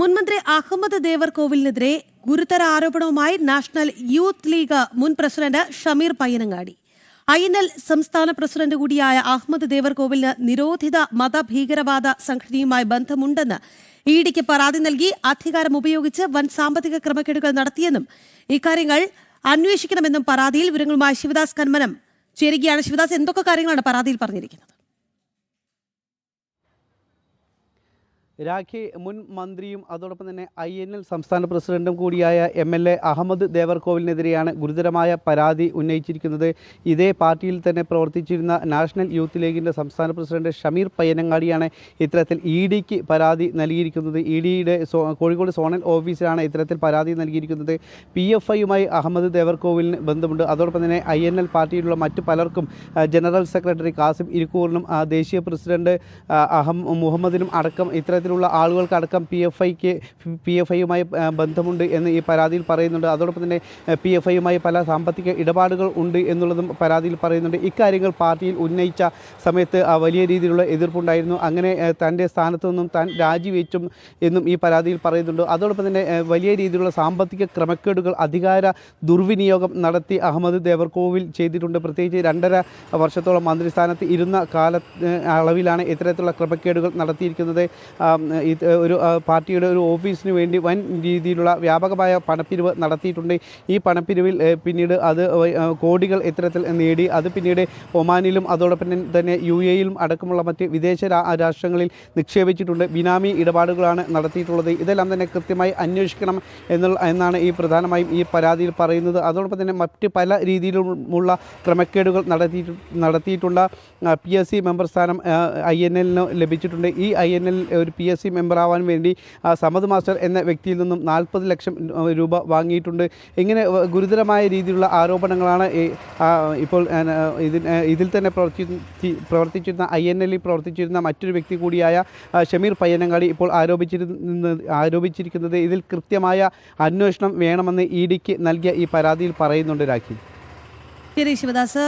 മുൻമന്ത്രി അഹമ്മദ് ദേവർകോവിലിനെതിരെ ഗുരുതര ആരോപണവുമായി നാഷണൽ യൂത്ത് ലീഗ് മുൻ president Shameer Payyanangadi. I N L സംസ്ഥാന പ്രസിഡന്റ് കൂടിയായ അഹമ്മദ് ദേവർകോവിലിന് നിരോധിത മതഭീകരവാദ സംഘടനയുമായി ബന്ധമുണ്ടെന്ന് ഇ ഡിക്ക് പരാതി നൽകി അധികാരം ഉപയോഗിച്ച് വൻ സാമ്പത്തിക ക്രമക്കേടുകൾ നടത്തിയെന്നും ഇക്കാര്യങ്ങൾ അന്വേഷിക്കണമെന്നും പരാതിയിൽ വിവരങ്ങളുമായി ശിവദാസ് കന്മനം ചേരുകയാണ്. ശിവദാസ് എന്തൊക്കെ കാര്യങ്ങളാണ് പരാതിയിൽ പറഞ്ഞിരിക്കുന്നത്? രാഖി മുൻ മന്ത്രിയും അതോടൊപ്പം തന്നെ ഐ എൻ എൽ സംസ്ഥാന പ്രസിഡന്റും കൂടിയായ എം എൽ എ അഹമ്മദ് ദേവർകോവിലിനെതിരെയാണ് ഗുരുതരമായ പരാതി ഉന്നയിച്ചിരിക്കുന്നത്. ഇതേ പാർട്ടിയിൽ തന്നെ പ്രവർത്തിച്ചിരുന്ന നാഷണൽ യൂത്ത് ലീഗിന്റെ സംസ്ഥാന പ്രസിഡന്റ് ഷമീർ പയ്യനങ്ങാടിയാണ് ഇത്തരത്തിൽ ഇ ഡിക്ക് പരാതി നൽകിയിരിക്കുന്നത്. ഇ ഡിയുടെ കോഴിക്കോട് സോണൽ ഓഫീസിലാണ് ഇത്തരത്തിൽ പരാതി നൽകിയിരിക്കുന്നത്. പി എഫ് ഐയുമായി അഹമ്മദ് ദേവർകോവിലിന് ബന്ധമുണ്ട്. അതോടൊപ്പം തന്നെ ഐ എൻ എൽ പാർട്ടിയിലുള്ള മറ്റു പലർക്കും ജനറൽ സെക്രട്ടറി കാസിം ഇരിക്കൂറിനും ദേശീയ പ്രസിഡന്റ് അഹം മുഹമ്മദിനും അടക്കം ഇത്തരത്തിലുള്ള ആളുകൾക്കടക്കം പി എഫ് ഐക്ക് പി എഫ് ഐയുമായി ബന്ധമുണ്ട് എന്ന് ഈ പരാതിയിൽ പറയുന്നുണ്ട്. അതോടൊപ്പം തന്നെ പി എഫ് ഐയുമായി പല സാമ്പത്തിക ഇടപാടുകൾ ഉണ്ട് എന്നുള്ളതും പരാതിയിൽ പറയുന്നുണ്ട്. ഇക്കാര്യങ്ങൾ പാർട്ടിയിൽ ഉന്നയിച്ച സമയത്ത് വലിയ രീതിയിലുള്ള എതിർപ്പുണ്ടായിരുന്നു. അങ്ങനെ തന്റെ സ്ഥാനത്തു നിന്നും താൻ രാജിവെച്ചും എന്നും ഈ പരാതിയിൽ പറയുന്നുണ്ട്. അതോടൊപ്പം തന്നെ വലിയ രീതിയിലുള്ള സാമ്പത്തിക ക്രമക്കേടുകൾ അധികാര ദുർവിനിയോഗം നടത്തി അഹമ്മദ് ദേവർകോവിൽ ചെയ്തിട്ടുണ്ട്. പ്രത്യേകിച്ച് രണ്ടര വർഷത്തോളം മന്ത്രിസ്ഥാനത്ത് ഇരുന്ന കാല അളവിലാണ് ഇത്തരത്തിലുള്ള ക്രമക്കേടുകൾ നടത്തിയിരിക്കുന്നത്. ഒരു പാർട്ടിയുടെ ഒരു ഓഫീസിന് വേണ്ടി വൻ രീതിയിലുള്ള വ്യാപകമായ പണപ്പിരിവ് നടത്തിയിട്ടുണ്ട്. ഈ പണപ്പിരിവിൽ പിന്നീട് അത് കോടികൾ ഇത്തരത്തിൽ നേടി. അത് പിന്നീട് ഒമാനിലും അതോടൊപ്പം തന്നെ യു എയിലും അടക്കമുള്ള മറ്റ് വിദേശ രാഷ്ട്രങ്ങളിൽ നിക്ഷേപിച്ചിട്ടുണ്ട്. ബിനാമി ഇടപാടുകളാണ് നടത്തിയിട്ടുള്ളത്. ഇതെല്ലാം തന്നെ കൃത്യമായി അന്വേഷിക്കണം എന്നുള്ള എന്നാണ് ഈ പ്രധാനമായും ഈ പരാതിയിൽ പറയുന്നത്. അതോടൊപ്പം തന്നെ മറ്റ് പല രീതിയിലുമുള്ള ക്രമക്കേടുകൾ നടത്തി നടത്തിയിട്ടുള്ള പി എസ് സി മെമ്പർ സ്ഥാനം ഐ എൻ എല്ലിന് ലഭിച്ചിട്ടുണ്ട്. ഈ ഐ എൻ എൽ ഒരു പി എസ് സി മെമ്പറാവാൻ വേണ്ടി സമദ് മാസ്റ്റർ എന്ന വ്യക്തിയിൽ നിന്നും നാൽപ്പത് ലക്ഷം രൂപ വാങ്ങിയിട്ടുണ്ട്. ഇങ്ങനെ ഗുരുതരമായ രീതിയിലുള്ള ആരോപണങ്ങളാണ് ഇപ്പോൾ ഇതിൽ തന്നെ പ്രവർത്തി പ്രവർത്തിച്ചിരുന്ന ഐ എൻ എല്ലിൽ പ്രവർത്തിച്ചിരുന്ന മറ്റൊരു വ്യക്തി കൂടിയായ ഷമീർ പയ്യനങ്ങാടി ഇപ്പോൾ ആരോപിച്ചിരുന്ന ആരോപിച്ചിരിക്കുന്നത് ഇതിൽ കൃത്യമായ അന്വേഷണം വേണമെന്ന് ഇ ഡിക്ക് നൽകിയ ഈ പരാതിയിൽ പറയുന്നുണ്ട് രാഖി. ശരി ശിവദാസ്